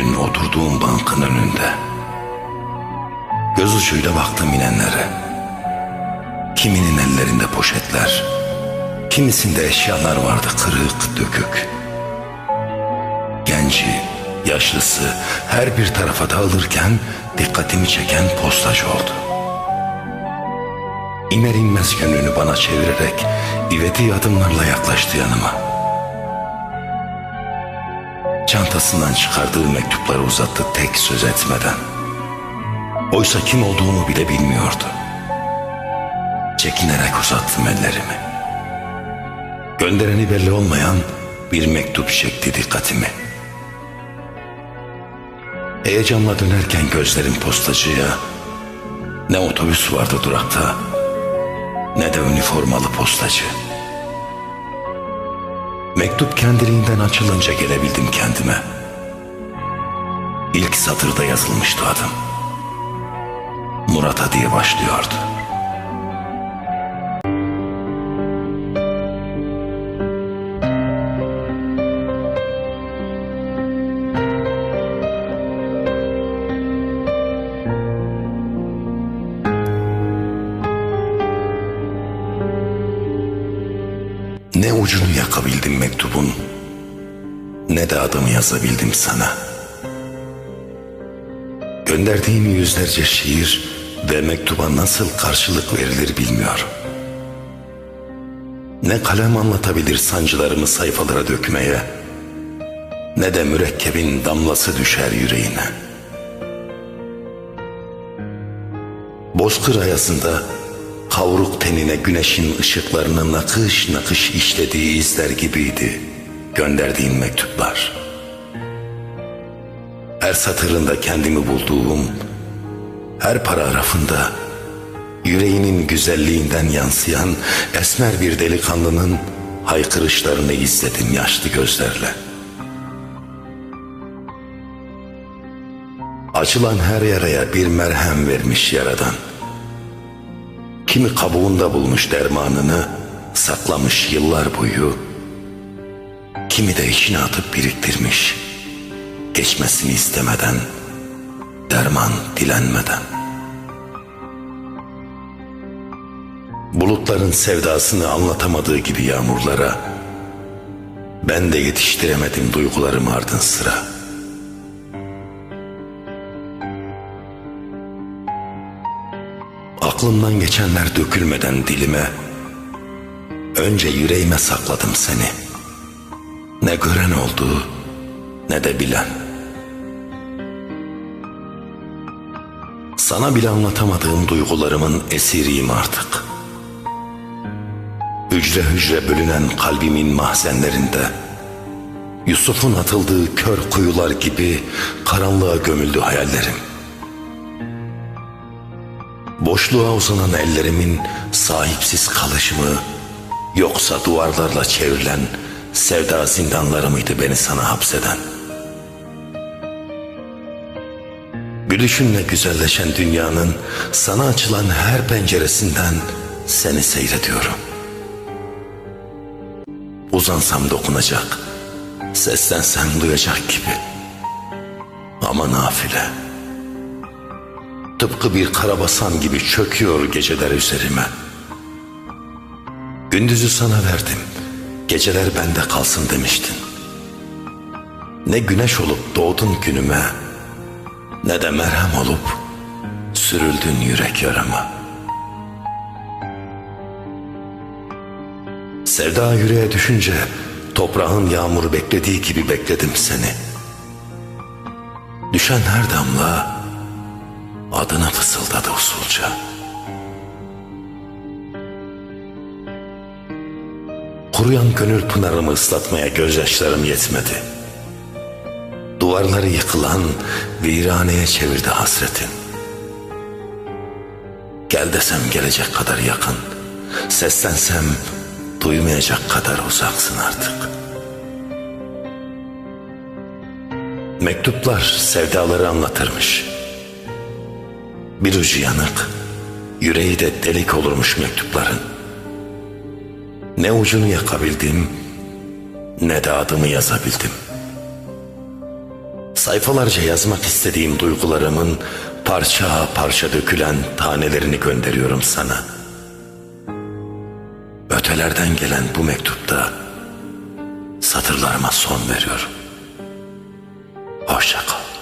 Bugün oturduğum bankın önünde. Göz ucuyla baktım inenlere. Kiminin ellerinde poşetler, kimisinde eşyalar vardı kırık dökük. Genci, yaşlısı her bir tarafa dağılırken dikkatimi çeken postacı oldu. İner inmez gönlünü bana çevirerek ivedi adımlarla yaklaştı yanıma. Çantasından çıkardığı mektupları uzattı tek söz etmeden. Oysa kim olduğumu bile bilmiyordu. Çekinerek uzattım ellerimi. Göndereni belli olmayan bir mektup çekti dikkatimi. Heyecanla dönerken gözlerim postacıya ne otobüs vardı durakta ne de üniformalı postacı. Mektup kendiliğinden açılınca gelebildim kendime. İlk satırda yazılmıştı adım. Murat'a diye başlıyordu. Ne ucunu yakabildim mektubun, ne de adımı yazabildim sana. Gönderdiğim yüzlerce şiir ve mektuba nasıl karşılık verilir bilmiyorum. Ne kalem anlatabilir sancılarımı sayfalara dökmeye, ne de mürekkebin damlası düşer yüreğine. Bozkır ayasında kavruk tenine güneşin ışıklarını nakış nakış işlediği izler gibiydi gönderdiğin mektuplar. Her satırında kendimi bulduğum, her paragrafında yüreğinin güzelliğinden yansıyan esmer bir delikanlının haykırışlarını izledim yaşlı gözlerle. Açılan her yaraya bir merhem vermiş yaradan. Kimi kabuğunda bulmuş dermanını, saklamış yıllar boyu. Kimi de içine atıp biriktirmiş, geçmesini istemeden, derman dilenmeden. Bulutların sevdasını anlatamadığı gibi yağmurlara, ben de yetiştiremedim duygularım ardın sıra.'' Aklımdan geçenler dökülmeden dilime Önce yüreğime sakladım seni. Ne gören oldu ne de bilen. Sana bile anlatamadığım duygularımın esiriyim artık. Hücre hücre bölünen kalbimin mahzenlerinde Yusuf'un atıldığı kör kuyular gibi karanlığa gömüldü hayallerim Boşluğa uzanan ellerimin sahipsiz kalışımı yoksa duvarlarla çevrilen sevda zindanları mıydı beni sana hapseden? Gülüşünle güzelleşen dünyanın sana açılan her penceresinden seni seyrediyorum. Uzansam dokunacak, seslensem duyacak gibi. Ama nafile. Tıpkı bir karabasan gibi çöküyor geceler üzerime. Gündüzü sana verdim, geceler bende kalsın demiştin. Ne güneş olup doğdun günüme, ne de merhem olup sürüldün yürek yarama. Sevda yüreğe düşünce toprağın yağmuru beklediği gibi bekledim seni. Düşen her damla adını fısıldadı usulca. Kuruyan gönül pınarımı ıslatmaya gözyaşlarım yetmedi. Duvarları yıkılan viraneye çevirdi hasretin. Gel desem gelecek kadar yakın, seslensem duymayacak kadar uzaksın artık. Mektuplar sevdaları anlatırmış. Bir ucu yanık, yüreği de delik olurmuş mektupların. Ne ucunu yakabildim, ne de adımı yazabildim. Sayfalarca yazmak istediğim duygularımın parça parça dökülen tanelerini gönderiyorum sana. Ötelerden gelen bu mektupta satırlarıma son veriyorum. Hoşça kal.